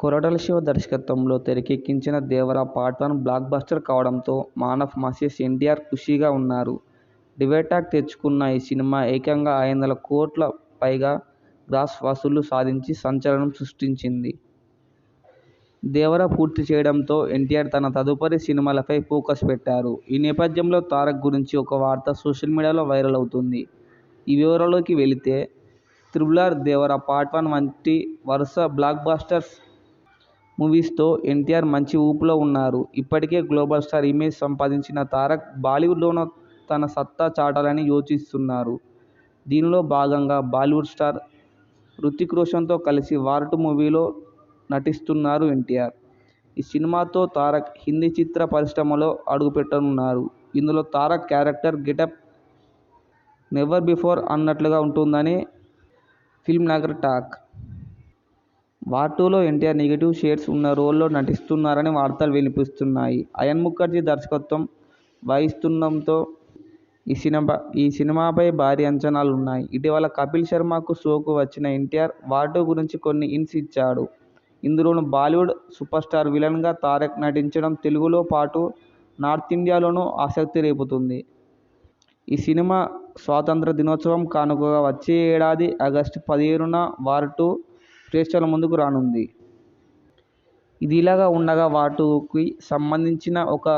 కొరటాల శివ దర్శకత్వంలో తెరకెక్కించిన Devara part one blockbuster కావడంతో మాన్ ఆఫ్ మాసెస్ ఎన్టీఆర్ ఖుషీగా ఉన్నారు. డివేటాక్ తెచ్చుకున్న ఈ సినిమా ఏకంగా ఐదు వందల కోట్ల పైగా గ్రాస్ వసూళ్ళు సాధించి సంచలనం సృష్టించింది. దేవర పూర్తి చేయడంతో ఎన్టీఆర్ తన తదుపరి సినిమాలపై ఫోకస్ పెట్టారు. ఈ నేపథ్యంలో తారక్ గురించి ఒక వార్త సోషల్ మీడియాలో వైరల్ అవుతుంది ఈ వివరాల్లోకి వెళితే త్రిబుల్ఆర్, దేవర పార్ట్ వన్ వంటి వరుస బ్లాక్ బాస్టర్స్ మూవీస్తో ఎన్టీఆర్ మంచి ఊపులో ఉన్నారు. ఇప్పటికే గ్లోబల్ స్టార్ ఇమేజ్ సంపాదించిన తారక్ బాలీవుడ్లోనూ తన సత్తా చాటాలని యోచిస్తున్నారు. దీనిలో భాగంగా బాలీవుడ్ స్టార్ హృతిక్ రోషన్తో కలిసి వార్ టూ మూవీలో నటిస్తున్నారు ఎన్టీఆర్. ఈ సినిమాతో తారక్ హిందీ చిత్ర పరిశ్రమలో అడుగుపెట్టనున్నారు. ఇందులో Tarak character getup never before అన్నట్లుగా ఉంటుందని ఫిల్మ్ నగర్ టాక్. వార్ టూలో ఎన్టీఆర్ నెగిటివ్ షేడ్స్ ఉన్న రోల్లో నటిస్తున్నారని వార్తలు వినిపిస్తున్నాయి. అయన్ ముఖర్జీ దర్శకత్వం వహిస్తుండటంతో ఈ సినిమా ఈ సినిమాపై భారీ అంచనాలు ఉన్నాయి ఇటీవల కపిల్ శర్మకు షోకు వచ్చిన ఎన్టీఆర్ వార్ టూ గురించి కొన్ని ఇన్స్ ఇచ్చాడు. ఇందులోనూ బాలీవుడ్ సూపర్ స్టార్ విలన్గా తారక్ నటించడం తెలుగులో పాటు నార్త్ ఇండియాలోనూ ఆసక్తి రేపుతుంది ఈ సినిమా స్వాతంత్ర దినోత్సవం కానుకగా వచ్చే ఏడాది ఆగస్టు పదిహేనున వార్ టూ ప్రేక్షకుల ముందుకు రానుంది. ఇదిలాగా ఉండగా వాటికి సంబంధించిన ఒక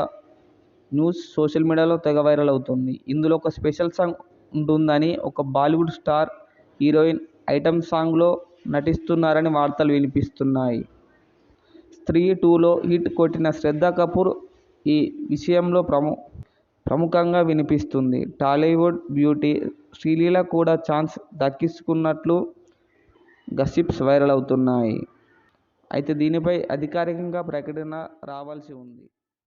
న్యూస్ సోషల్ మీడియాలో తెగ వైరల్ అవుతుంది ఇందులో ఒక స్పెషల్ సాంగ్ ఉంటుందని, ఒక బాలీవుడ్ స్టార్ హీరోయిన్ ఐటమ్ సాంగ్లో నటిస్తున్నారని వార్తలు వినిపిస్తున్నాయి. స్త్రీ టూలో హిట్ కొట్టిన శ్రద్ధా కపూర్ ఈ విషయంలో ప్రము ప్రముఖంగా వినిపిస్తుంది టాలీవుడ్ బ్యూటీ శ్రీలీల కూడా ఛాన్స్ దక్కించుకున్నట్లు గసిప్స్ వైరల్ అవుతున్నాయి. అయితే దీనిపై అధికారికంగా ప్రకటన రావాల్సి ఉంది.